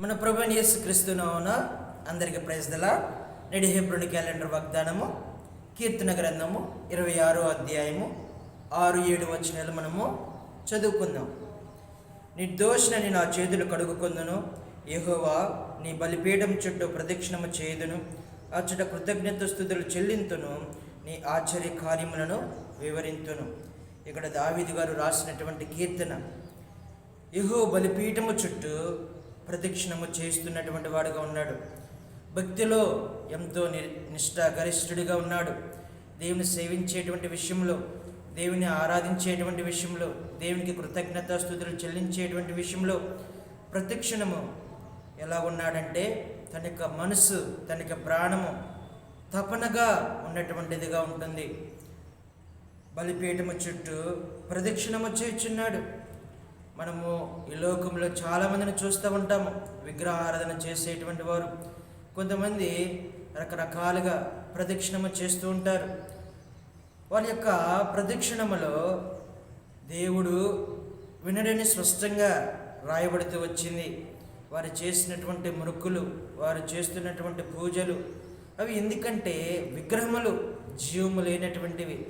మన ప్రభుని యేసు క్రీస్తునామున అందరికీ ప్రైజ్దల నేటి హెబ్రుని క్యాలెండర్ వాగ్దానము కీర్తన గ్రంథము ఇరవై ఆరో అధ్యాయము ఆరు ఏడు వచనాలు మనము చదువుకుందాం. నిర్దోషణని నా చేతులు కడుగుకొందును యహోవా నీ బలిపీఠం చుట్టూ ప్రదక్షిణము చేయుదును అచ్చట కృతజ్ఞత స్థుతులు చెల్లింతును నీ ఆశ్చర్య కార్యములను వివరింతును. ఇక్కడ దావీదు గారు రాసినటువంటి కీర్తన యహో బలిపీఠము చుట్టూ ప్రదక్షిణము చేస్తున్నటువంటి వాడుగా ఉన్నాడు. భక్తిలో ఎంతో ని నిష్ఠ గరిష్ఠుడిగా ఉన్నాడు. దేవుని సేవించేటువంటి విషయంలో దేవుని ఆరాధించేటువంటి విషయంలో దేవునికి కృతజ్ఞతాస్థుతులు చెల్లించేటువంటి విషయంలో ప్రతిక్షణము ఎలా ఉన్నాడంటే తన యొక్క మనసు తన యొక్క ప్రాణము తపనగా ఉన్నటువంటిదిగా ఉంటుంది. బలిపీఠము చుట్టూ ప్రదక్షిణము చేయుచున్నాడు. మనము ఈ లోకంలో చాలామందిని చూస్తూ ఉంటాము. విగ్రహారాధన చేసేటువంటి వారు. కొంతమంది రకరకాలుగా ప్రదక్షిణము చేస్తూ ఉంటారు. వారి యొక్క ప్రదక్షిణములో దేవుడు వినడని స్పష్టంగా రాయబడుతూ వచ్చింది. వారు చేసినటువంటి మురుకులు వారు చేస్తున్నటువంటి పూజలు అవి ఎందుకంటే విగ్రహములు జీవము లేనటువంటివి.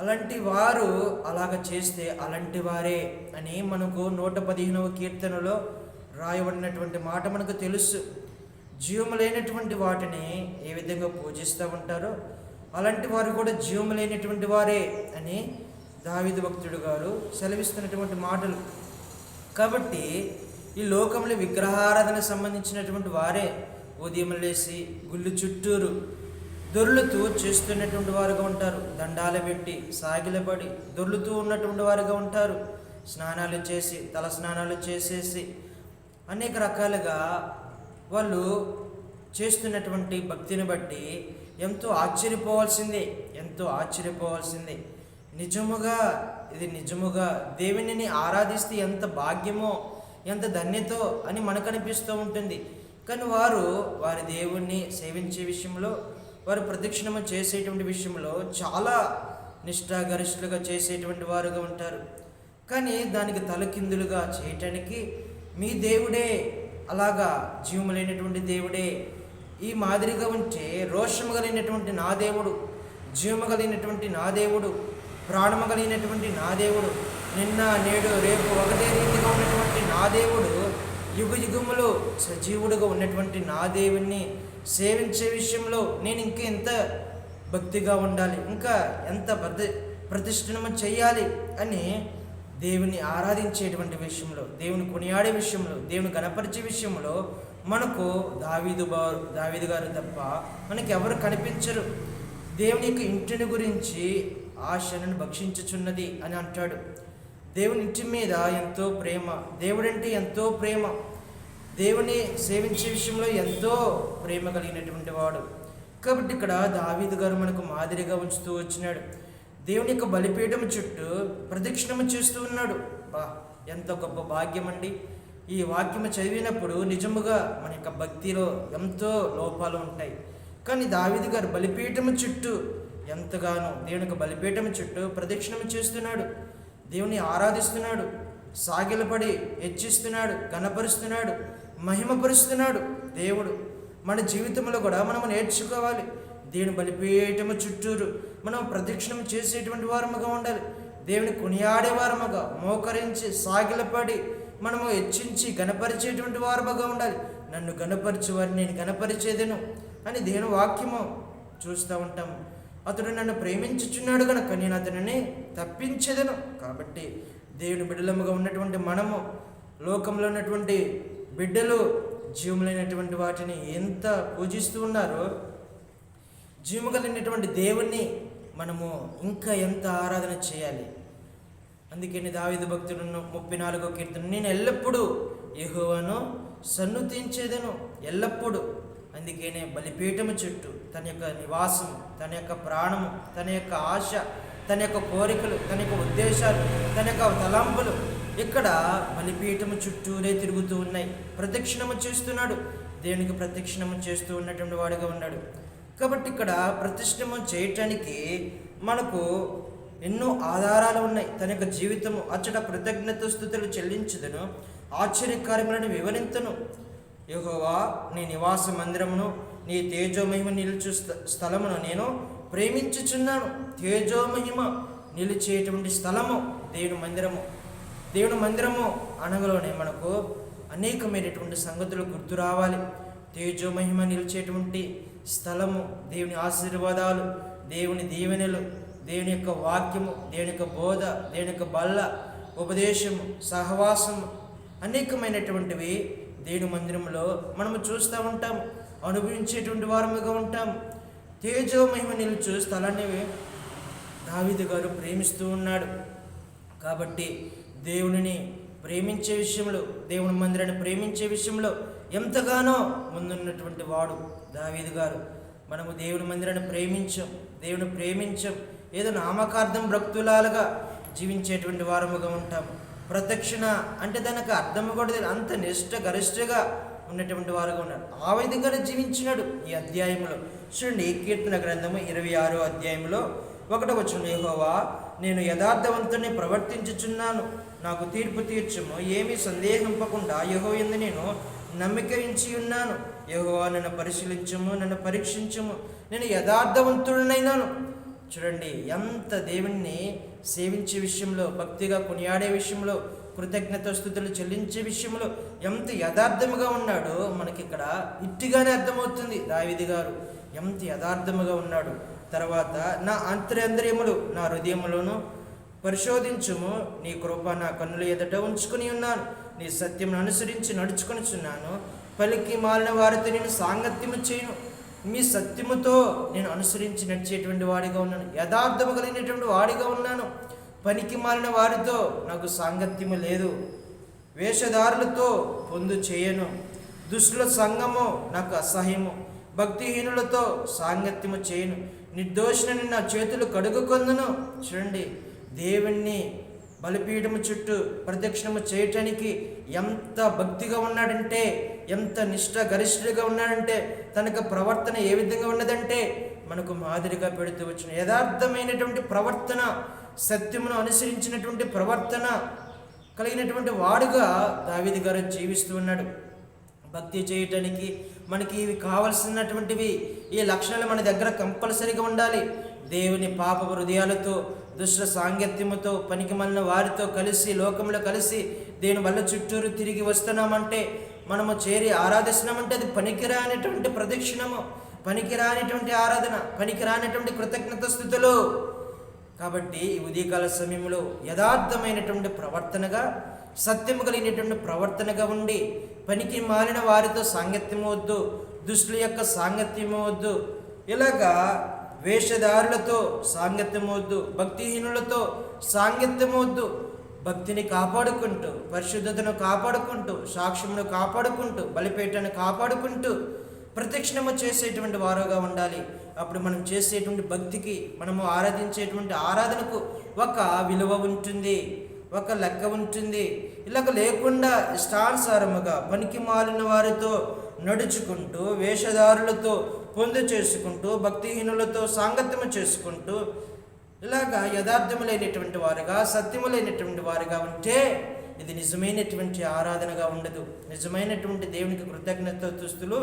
అలాంటి వారు అలాగ చేస్తే అలాంటి వారే అని మనకు నూట పదిహేనవ కీర్తనలో రాయబడినటువంటి మాట మనకు తెలుసు. జీవము లేనటువంటి వాటిని ఏ విధంగా పూజిస్తూ ఉంటారో అలాంటి వారు కూడా జీవము లేనటువంటి వారే అని దావిద భక్తుడు గారు సెలవిస్తున్నటువంటి మాటలు. కాబట్టి ఈ లోకంలో విగ్రహారాధన సంబంధించినటువంటి వారే ఉదయం లేచి గుళ్ళు చుట్టూరు దొర్లుతూ చేస్తున్నటువంటి వారుగా ఉంటారు. దండాలు పెట్టి సాగిలపడి దొర్లుతూ ఉన్నటువంటి వారుగా ఉంటారు. స్నానాలు చేసి తల స్నానాలు చేసేసి అనేక రకాలుగా వాళ్ళు చేస్తున్నటువంటి భక్తిని బట్టి ఎంతో ఆశ్చర్యపోవాల్సిందే ఎంతో ఆశ్చర్యపోవాల్సిందే. నిజముగా ఇది నిజముగా దేవునిని ఆరాధిస్తే ఎంత భాగ్యమో ఎంత ధన్యతో అని మనకు అనిపిస్తూ ఉంటుంది. కానీ వారు వారి దేవుణ్ణి సేవించే విషయంలో వారు ప్రదక్షిణము చేసేటువంటి విషయంలో చాలా నిష్ఠాగరిష్ఠులుగా చేసేటువంటి వారుగా ఉంటారు. కానీ దానికి తలకిందులుగా చేయటానికి మీ దేవుడే అలాగా జీవము లేనటువంటి దేవుడే. ఈ మాదిరిగా ఉంటే రోషము కలిగినటువంటి నా దేవుడు జీవము కలిగినటువంటి నా దేవుడు ప్రాణము కలిగినటువంటి నా దేవుడు నిన్న నేడు రేపు ఒకటే రీతిగా ఉన్నటువంటి నా దేవుడు యుగ యుగములో సజీవుడుగా ఉన్నటువంటి నా దేవుణ్ణి సేవించే విషయంలో నేను ఇంకా ఎంత భక్తిగా ఉండాలి? ఇంకా ఎంత ప్రతి ప్రతిష్ఠనము చేయాలి అని దేవుని ఆరాధించేటువంటి విషయంలో దేవుని కొనియాడే విషయంలో దేవుని గణపరిచే విషయంలో మనకు దావీదు బారు దావీదు గారు తప్ప మనకి ఎవరు కనిపించరు. దేవుని యొక్క ఇంటిని గురించి ఆశలను భక్షించుచున్నది అని అంటాడు. దేవుని ఇంటి మీద ఎంతో ప్రేమ దేవుడంటే ఎంతో ప్రేమ. దేవుని సేవించే విషయంలో ఎంతో ప్రేమ కలిగినటువంటి వాడు. కాబట్టి ఇక్కడ దావీదు గారు మనకు మాదిరిగా ఉంచుతూ వచ్చినాడు. దేవుని యొక్క బలిపీఠం చుట్టూ ప్రదక్షిణము చేస్తూ ఉన్నాడు. బా ఎంత గొప్ప భాగ్యం అండి. ఈ వాక్యము చదివినప్పుడు నిజముగా మన యొక్క భక్తిలో ఎంతో లోపాలు ఉంటాయి. కానీ దావీదు గారు బలిపీఠము చుట్టూ ఎంతగానో దేవుని యొక్క బలిపీఠము చుట్టూ ప్రదక్షిణము చేస్తున్నాడు. దేవుని ఆరాధిస్తున్నాడు. సాగిలపడి హెచ్చిస్తున్నాడు గణపరుస్తున్నాడు మహిమపరుస్తున్నాడు దేవుడు. మన జీవితంలో కూడా మనం నేర్చుకోవాలి. దేవుని బలిపీయటము చుట్టూరు మనం ప్రదక్షిణం చేసేటువంటి వారముగా ఉండాలి. దేవుని కొనియాడే వారముగా మోకరించి సాగిలపడి మనము హెచ్చించి గణపరిచేటువంటి వారముగా ఉండాలి. నన్ను గణపరిచే వారిని నేను గణపరిచేదను అని దేవుని వాక్యము చూస్తూ ఉంటాము. అతడు నన్ను ప్రేమించుచున్నాడు కనుక నేను అతనిని తప్పించేదను. కాబట్టి దేవుని బిడ్డలముగా ఉన్నటువంటి మనము లోకంలో ఉన్నటువంటి బిడ్డలు జీవములైనటువంటి వాటిని ఎంత పూజిస్తూ ఉన్నారో జీవము కలిగినటువంటి దేవుణ్ణి మనము ఇంకా ఎంత ఆరాధన చేయాలి? అందుకని దావిద భక్తుడు ముప్పై నాలుగో కీర్తన నేను ఎల్లప్పుడూ యెహోవాను సన్నుతించేదను ఎల్లప్పుడూ. అందుకనే బలిపీఠము చుట్టూ తన యొక్క నివాసం తన యొక్క ప్రాణము తన యొక్క ఆశ తన యొక్క కోరికలు తన యొక్క ఉద్దేశాలు తన యొక్క తలంపులు ఇక్కడ బలిపీఠము చుట్టూరే తిరుగుతూ ఉన్నాయి. ప్రదక్షిణము చేస్తున్నాడు. దేవునికి ప్రదక్షిణము చేస్తూ ఉన్నటువంటి వాడుగా ఉన్నాడు. కాబట్టి ఇక్కడ ప్రతిష్ఠము చేయటానికి మనకు ఎన్నో ఆధారాలు ఉన్నాయి. తన యొక్క జీవితము అచ్చట కృతజ్ఞత స్థుతులు చెల్లించుదను ఆశ్చర్యకార్యములను వివరించను యహోవా నీ నివాస మందిరమును నీ తేజోమహిమ నిలుచు స్థ- స్థలమును నేను ప్రేమించుచున్నాను. తేజోమహిమ నిలిచేటువంటి స్థలము దేవుని మందిరము. దేవుని మందిరము అనగలోనే మనకు అనేకమైనటువంటి సంగతులు గుర్తు రావాలి. తేజోమహిమ నిలిచేటువంటి స్థలము దేవుని ఆశీర్వాదాలు దేవుని దీవెనలు దేవుని యొక్క వాక్యము దేవుని యొక్క బోధ దేవుని యొక్క బల్ల ఉపదేశము సహవాసము అనేకమైనటువంటివి దేవుని మందిరంలో మనము చూస్తూ ఉంటాం అనుభవించేటువంటి వారముగా ఉంటాం తేజోమహిమ నిలుచు స్థలాన్ని దావిద గారు ప్రేమిస్తూ ఉన్నాడు. కాబట్టి దేవునిని ప్రేమించే విషయంలో దేవుని మందిరాన్ని ప్రేమించే విషయంలో ఎంతగానో ముందున్నటువంటి వాడు దావీదు గారు. మనము దేవుని మందిరాన్ని ప్రేమించం దేవుని ప్రేమించం ఏదో నామకార్థం భక్తులాలుగా జీవించేటువంటి వారముగా ఉంటాం. ప్రదక్షిణ అంటే దానికి అర్థం కూడా అంత నిష్ట గరిష్టగా ఉన్నటువంటి వారుగా ఉన్నారు ఆ విధంగానే జీవించినాడు ఈ అధ్యాయంలో చూడండి కీర్తన గ్రంథము ఇరవై ఆరో అధ్యాయంలో ఒకటి వచ్చిన యహోవా నేను యథార్థవంతుని ప్రవర్తించుచున్నాను. నాకు తీర్పు తీర్చము. ఏమీ సందేహింపకుండా యహో ఎందు నేను నమ్మిక ఉంచి ఉన్నాను యహోవా నన్ను పరిశీలించము నన్ను పరీక్షించము. నేను యథార్థవంతుడినైనాను. చూడండి ఎంత దేవుణ్ణి సేవించే విషయంలో భక్తిగా కొనియాడే విషయంలో కృతజ్ఞత స్థుతులు చెల్లించే విషయంలో ఎంత యథార్థముగా ఉన్నాడో మనకి ఇక్కడ ఇట్టిగానే అర్థమవుతుంది. దావిది గారు ఎంత యథార్థముగా ఉన్నాడు. తర్వాత నా అంతరంద్రియములు నా హృదయములను పరిశోధించుము. నీ కృప నా కన్నుల ఎదుట ఉంచుకుని ఉన్నాను. నీ సత్యమును అనుసరించి నడుచుకొనిచున్నాను పలికి మాలిన వారితో నేను సాంగత్యము చేయను. మీ సత్యముతో నేను అనుసరించి నడిచేటువంటి వాడిగా ఉన్నాను. యథార్థము కలిగినటువంటి వాడిగా ఉన్నాను. పనికి మాలిన వారితో నాకు సాంగత్యము లేదు. వేషధారులతో పొందు చేయను. దుష్టుల సంగము నాకు అసహ్యము. భక్తిహీనులతో సాంగత్యము చేయను. నిర్దోషుని నా చేతులు కడుగుకొందును. చూడండి దేవుణ్ణి బలిపీఠము చుట్టూ ప్రదక్షిణము చేయటానికి ఎంత భక్తిగా ఉన్నాడంటే ఎంత నిష్ట గరిష్ఠుడిగా ఉన్నాడంటే తనకు ప్రవర్తన ఏ విధంగా ఉన్నదంటే మనకు మాదిరిగా పెడుతూ వచ్చిన యథార్థమైనటువంటి ప్రవర్తన సత్యమును అనుసరించినటువంటి ప్రవర్తన కలిగినటువంటి వాడుగా దావిది గారు జీవిస్తూ ఉన్నాడు. భక్తి చేయటానికి మనకి ఇవి కావలసినటువంటివి ఈ లక్షణాలు మన దగ్గర కంపల్సరీగా ఉండాలి. దేవుని పాప హృదయాలతో దుష్ట సాంగత్యముతో పనికి మళ్ళిన వారితో కలిసి లోకంలో కలిసి దేవుని వల్ల చుట్టూరు తిరిగి వస్తున్నామంటే మనము చేరి ఆరాధిస్తున్నామంటే అది పనికిరానిటువంటి ప్రదక్షిణము పనికిరానిటువంటి ఆరాధన పనికిరానిటువంటి కృతజ్ఞత స్థితులు. కాబట్టి ఈ ఉదయకాల సమయంలో యథార్థమైనటువంటి ప్రవర్తనగా సత్యము కలిగినటువంటి ప్రవర్తనగా ఉండి పనికి మారిన వారితో సాంగత్యం వద్దు దుష్టుల యొక్క సాంగత్యం వద్దు ఇలాగా వేషధారులతో సాంగత్యం వద్దు భక్తిహీనులతో సాంగత్యం వద్దు భక్తిని కాపాడుకుంటూ పరిశుద్ధతను కాపాడుకుంటూ సాక్ష్యమును కాపాడుకుంటూ బలిపేటను కాపాడుకుంటూ ప్రదక్షిణము చేసేటువంటి వారుగా ఉండాలి. అప్పుడు మనం చేసేటువంటి భక్తికి మనము ఆరాధించేటువంటి ఆరాధనకు ఒక విలువ ఉంటుంది ఒక లెక్క ఉంటుంది. ఇలాగ లేకుండా ఇష్టానుసారముగా పనికి మాలిన వారితో నడుచుకుంటూ వేషధారులతో పొందు చేసుకుంటూ భక్తిహీనులతో సాంగత్యము చేసుకుంటూ ఇలాగా యథార్థము లేనటువంటి వారుగా సత్యము లేనటువంటి వారుగా ఉంటే ఇది నిజమైనటువంటి ఆరాధనగా ఉండదు. నిజమైనటువంటి దేవునికి కృతజ్ఞత దుస్తులు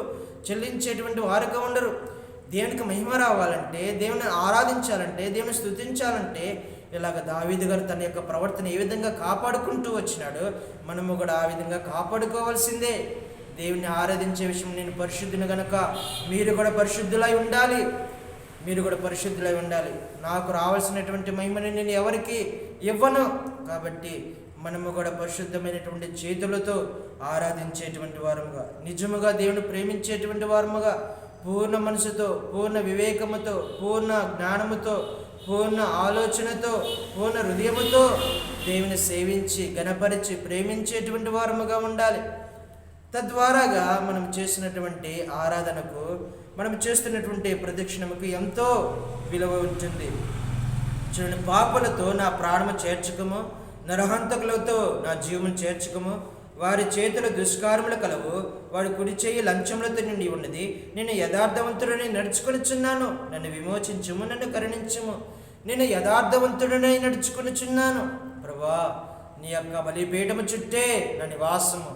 చెల్లించేటువంటి వారుగా ఉండరు. దేవునికి మహిమ రావాలంటే దేవుని ఆరాధించాలంటే దేవుని స్తుతించాలంటే ఇలాగ దావీదు గారు తన యొక్క ప్రవర్తన ఏ విధంగా కాపాడుకుంటూ వచ్చినాడు మనము కూడా ఆ విధంగా కాపాడుకోవాల్సిందే. దేవుని ఆరాధించే విషయం నేను పరిశుద్ధిని గనక మీరు కూడా పరిశుద్ధులై ఉండాలి. మీరు కూడా పరిశుద్ధులై ఉండాలి. నాకు రావాల్సినటువంటి మహిమని నేను ఎవరికి ఇవ్వను? కాబట్టి మనము కూడా పరిశుద్ధమైనటువంటి చేతులతో ఆరాధించేటువంటి వారముగా నిజముగా దేవుని ప్రేమించేటువంటి వారముగా పూర్ణ మనసుతో పూర్ణ వివేకముతో పూర్ణ జ్ఞానముతో పూర్ణ ఆలోచనతో పూర్ణ హృదయముతో దేవుని సేవించి గణపరిచి ప్రేమించేటువంటి వారముగా ఉండాలి. తద్వారాగా మనం చేసినటువంటి ఆరాధనకు మనం చేస్తున్నటువంటి ప్రదక్షిణముకు ఎంతో విలువ ఉంటుంది. చూడండి పాపలతో నా ప్రాణము చేర్చుకము నరహంతకులతో నా జీవము చేర్చుకము వారి చేతుల దుష్కారములు కలవు. వాడి కుడి చేయి లంచములతో నిండి ఉన్నది. నేను యథార్థవంతుడని నడుచుకొనిచున్నాను. నన్ను విమోచించుము నన్ను కరుణించుము. నేను యథార్థవంతుడనై నడుచుకొనిచున్నాను. ప్రభా నీ యొక్క బలిపీఠము చుట్టే నా నివాసము.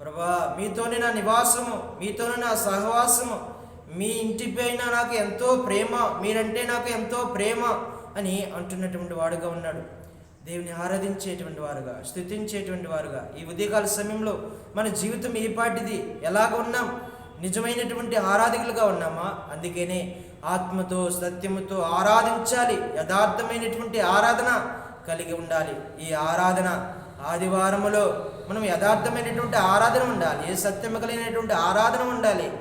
ప్రభా మీతోనే నా నివాసము. మీతోనే నా సహవాసము. మీ ఇంటిపైన నాకు ఎంతో ప్రేమ మీరంటే నాకు ఎంతో ప్రేమ అని అంటున్నటువంటి వాడుగా ఉన్నాడు. దేవుని ఆరాధించేటువంటి వారుగా స్థుతించేటువంటి వారుగా. ఈ ఉదయకాల సమయంలో మన జీవితం ఏ పాటిది ఎలాగ ఉన్నాం? నిజమైనటువంటి ఆరాధకులుగా ఉన్నామా? అందుకనే ఆత్మతో సత్యముతో ఆరాధించాలి. యథార్థమైనటువంటి ఆరాధన కలిగి ఉండాలి. ఈ ఆరాధన ఆదివారములో మనం యథార్థమైనటువంటి ఆరాధన ఉండాలి. సత్యము కలిగినటువంటి ఆరాధన ఉండాలి.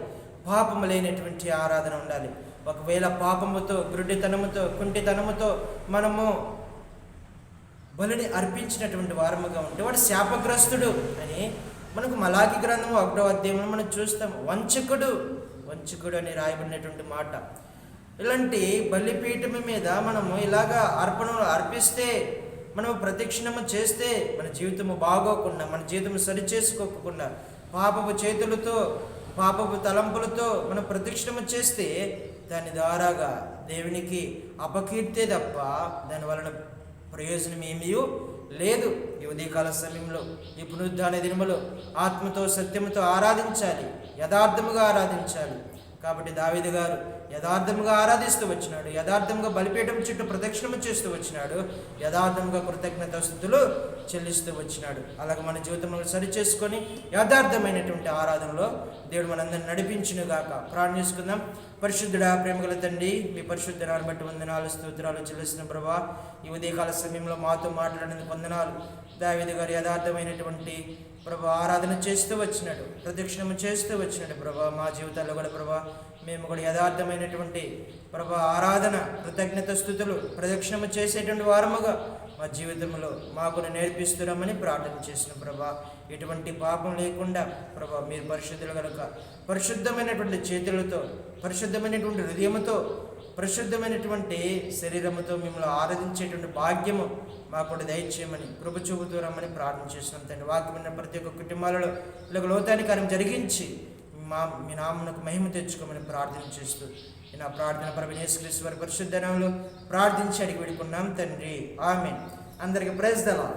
పాపము లేనటువంటి ఆరాధన ఉండాలి. ఒకవేళ పాపముతో గురుడితనముతో కుంటితనముతో మనము బలిని అర్పించినటువంటి వారముగా ఉంటే వాడు శాపగ్రస్తుడు అని మనకు మలాకి గ్రంథం ఒకటో అధ్యాయంలో మనం చూస్తాం. వంచకుడు వంచకుడు అని రాయబడినటువంటి మాట. ఇలాంటి బలిపీఠం మీద మనము ఇలాగా అర్పణలు అర్పిస్తే మనము ప్రదక్షిణము చేస్తే మన జీవితము బాగోకుండా మన జీవితం సరి చేసుకోకుండా పాపపు చేతులతో పాపపు తలంపులతో మనం ప్రదక్షిణము చేస్తే దాని ద్వారాగా దేవునికి అపకీర్తే తప్ప దాని వలన ప్రయోజనం ఏమీ లేదు. ఈ ఉదయకాల సమయంలో ఈ పునరుద్ధాన దినములో ఆత్మతో సత్యముతో ఆరాధించాలి. యథార్థముగా ఆరాధించాలి. కాబట్టి దావేది గారు యథార్థముగా ఆరాధిస్తూ వచ్చినాడు. యథార్థంగా బలిపీఠం చుట్టూ ప్రదక్షిణము చేస్తూ వచ్చినాడు. యథార్థంగా కృతజ్ఞత స్థుతులు చెల్లిస్తూ వచ్చినాడు. అలాగే మన జీవితంలో సరి చేసుకొని యథార్థమైనటువంటి ఆరాధనలో దేవుడు మనందరిని నడిపించును గాక పరిశుద్ధుడ ప్రేమగల తండ్రి మీ పరిశుద్ధనాన్ని బట్టి వందనాలు స్తోత్రాలు చెల్లిస్తున్న ప్రభా. ఈ ఉదయకాల సమయంలో మాతో మాట్లాడినందుకు వందనాలు. దావేది గారు యథార్థమైనటువంటి ప్రభా ఆరాధన చేస్తూ వచ్చినాడు ప్రదక్షిణము చేస్తూ వచ్చినాడు ప్రభా మా జీవితాల్లో కూడా ప్రభా. మేము కూడా యథార్థమైనటువంటి ప్రభా ఆరాధన కృతజ్ఞత స్థుతులు ప్రదక్షిణము చేసేటువంటి వారముగా మా జీవితంలో మాకు నేర్పిస్తున్నామని ప్రార్థన చేసిన ప్రభా ఎటువంటి పాపం లేకుండా ప్రభా మీరు పరిశుద్ధులు కనుక పరిశుద్ధమైనటువంటి చేతులతో పరిశుద్ధమైనటువంటి హృదయముతో పరిశుద్ధమైనటువంటి శరీరముతో మిమ్మల్ని ఆరాధించేటువంటి భాగ్యము మాకు దయచేయమని కృప చూపుతూ రమ్మని ప్రార్థన చేసినాం తండ్రి. వాక్యమైన ప్రతి ఒక్క కుటుంబాలలో ఇలా లోతాని కార్యం జరిగించి మా మీ నామనకు మహిమ తెచ్చుకోమని ప్రార్థన చేస్తూ నా ప్రార్థన పరమేశ్వరేశ్వర వారి పరిశుద్ధనంలో ప్రార్థించి అడిగి పెడుకున్నాం తండ్రి. ఆమె అందరికి ప్రైజ్ దలా